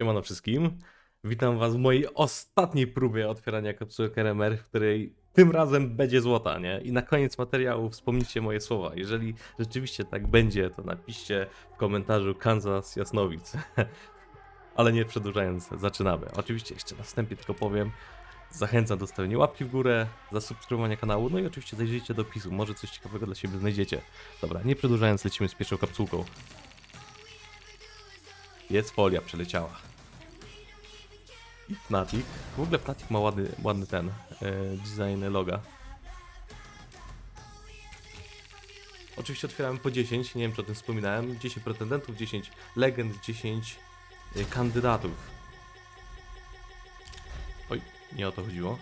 Siemano wszystkim. Witam was w mojej ostatniej próbie otwierania kapsułek RMR, w której tym razem będzie złota, nie? I na koniec materiału wspomnijcie moje słowa. Jeżeli rzeczywiście tak będzie, to napiszcie w komentarzu Kansas Jasnowic. Ale nie przedłużając, zaczynamy. Oczywiście jeszcze na wstępie tylko powiem, zachęcam do stawienia łapki w górę, zasubskrybowania kanału, no i oczywiście zajrzyjcie do opisu, może coś ciekawego dla siebie znajdziecie. Dobra, nie przedłużając, lecimy z pierwszą kapsułką. Jest folia, przeleciała. I Fnatic. W ogóle Fnatic ma ładny, ładny ten e, design loga. Oczywiście otwieramy po 10, nie wiem czy o tym wspominałem. 10 pretendentów, 10 legend, 10 e, kandydatów. Oj, nie o to chodziło.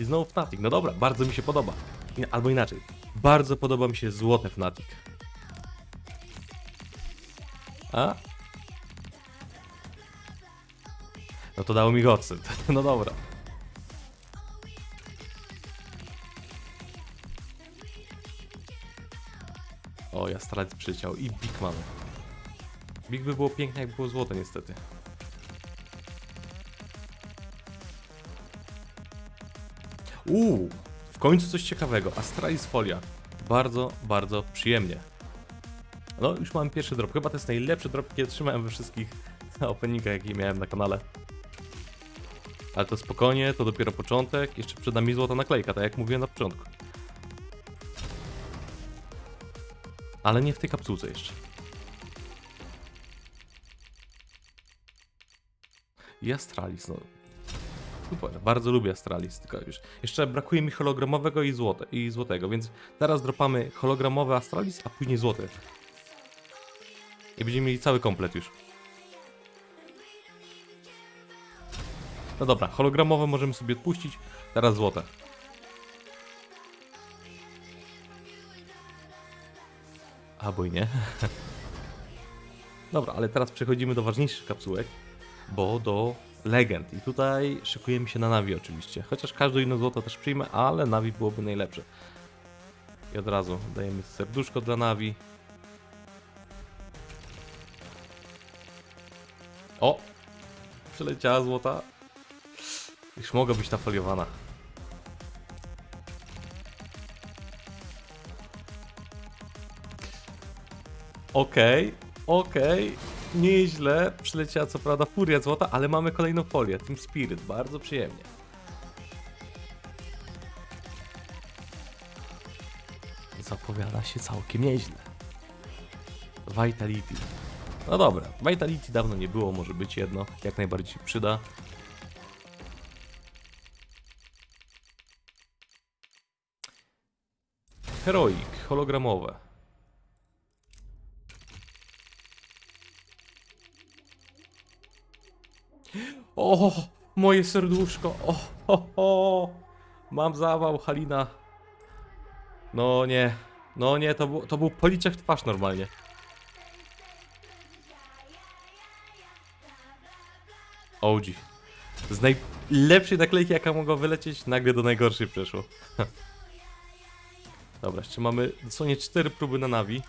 I znowu Fnatic. No dobra, bardzo mi się podoba. Albo inaczej. Bardzo podoba mi się złote Fnatic. A? No to dało mi gocy. No dobra. O, ja strać przyleciał. I Big mamy. Big by było piękne, jak było złote niestety. Uuu, w końcu coś ciekawego. Astralis Folia. Bardzo, bardzo przyjemnie. No, już mam pierwszy drop. Chyba to jest najlepszy drop, jaki trzymałem we wszystkich openingach, jakie miałem na kanale. Ale to spokojnie, to dopiero początek. Jeszcze przed nami złota naklejka, tak jak mówiłem na początku. Ale nie w tej kapsułce jeszcze. I Astralis, no. Super, bardzo lubię Astralis, tylko już. Jeszcze brakuje mi hologramowego i, złote, i złotego, więc teraz dropamy hologramowy Astralis, a później złoty. I będziemy mieli cały komplet już. No dobra, hologramowe możemy sobie odpuścić, teraz złote. Albo i nie. Dobra, ale teraz przechodzimy do ważniejszych kapsułek, bo do legend. I tutaj szykujemy się na Navi oczywiście. Chociaż każde inne złoto też przyjmę, ale Navi byłoby najlepsze. I od razu dajemy serduszko dla Navi. O! Przeleciała złota. Już mogła być nafoliowana. Okej, okej. Nieźle. Przyleciała co prawda furia złota, ale mamy kolejną folię. Team Spirit. Bardzo przyjemnie. Zapowiada się całkiem nieźle. Vitality. No dobra, Vitality dawno nie było, może być jedno, jak najbardziej się przyda. Heroic, hologramowe. O, moje serduszko. O. Mam zawał, Halina. No nie. No nie, to, był- to był policzek w twarz normalnie. OG. Z najlepszej naklejki, jaka mogła wylecieć, nagle do najgorszej przeszło. Dobra, jeszcze mamy dosłownie cztery próby na Navi.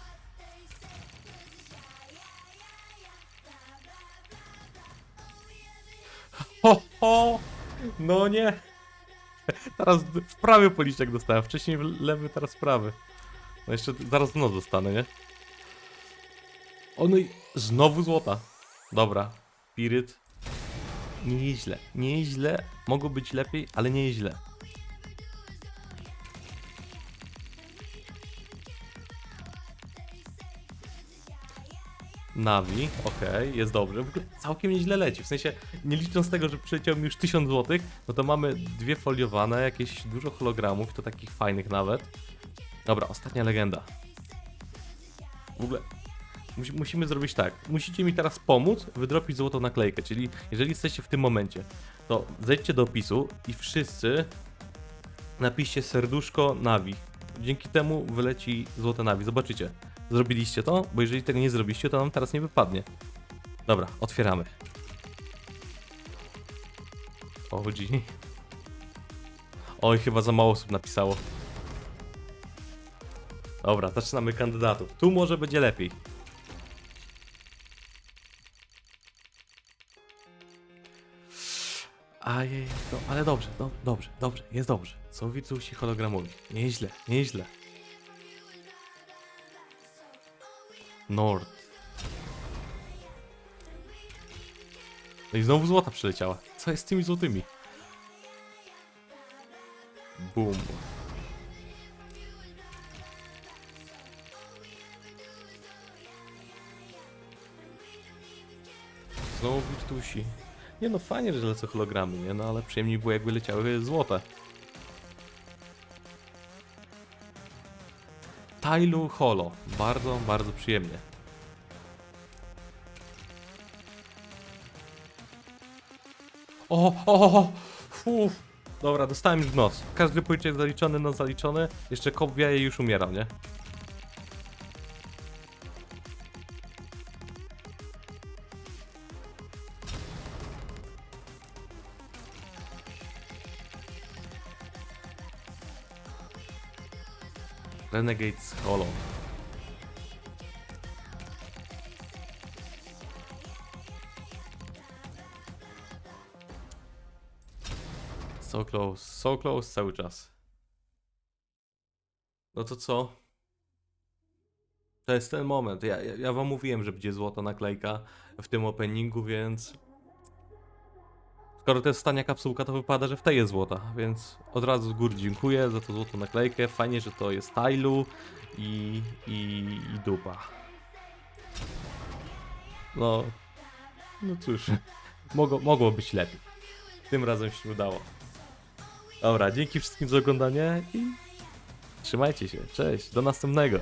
Ho, ho! No nie! Teraz w prawy policzek dostałem, wcześniej w lewy, teraz w prawy. No jeszcze zaraz w nos dostanę, nie? O no i znowu złota. Dobra, Spirit. Nieźle, nieźle. Mogło być lepiej, ale nie źle. Navi, okej, jest dobrze. W ogóle całkiem nieźle leci. W sensie, nie licząc tego, że przyleciał mi już 1000 zł, no to mamy dwie foliowane, jakieś dużo hologramów, to takich fajnych nawet. Dobra, ostatnia legenda. W ogóle musimy zrobić tak. Musicie mi teraz pomóc wydropić złotą naklejkę, czyli jeżeli jesteście w tym momencie, to zejdźcie do opisu i wszyscy napiszcie serduszko Navi. Dzięki temu wyleci złote Navi. Zobaczycie. Zrobiliście to? Bo jeżeli tego nie zrobiliście, to nam teraz nie wypadnie. Dobra, otwieramy. OG. Oj, chyba za mało osób napisało. Dobra, zaczynamy kandydatów. Tu może będzie lepiej. Ajej, no, ale dobrze, no, dobrze, dobrze, jest dobrze. Są wirtusi hologramowi. Nieźle, nieźle. Nord. No i znowu złota przyleciała. Co jest z tymi złotymi? Boom. Znowu wirtusi. Nie no, fajnie, że lecą hologramy, nie? No ale przyjemniej było jakby leciały złote. Tailu Holo. Bardzo, bardzo przyjemnie. O, o, o. Dobra, dostałem już w nos. Każdy pójdzie zaliczony, no zaliczony. Jeszcze wieje i już umierał, nie? Renegades Hollow. So close, so close cały czas. No to co? To jest ten moment. Ja, ja, wam mówiłem, że będzie złota naklejka w tym openingu, więc... Skoro to jest stania kapsułka, to wypada, że w tej jest złota, więc od razu z góry dziękuję za tą złotą naklejkę. Fajnie, że to jest Tailu i, i, i dupa. No, no cóż, mogło, mogło być lepiej. Tym razem się udało. Dobra, dzięki wszystkim za oglądanie i trzymajcie się. Cześć, do następnego.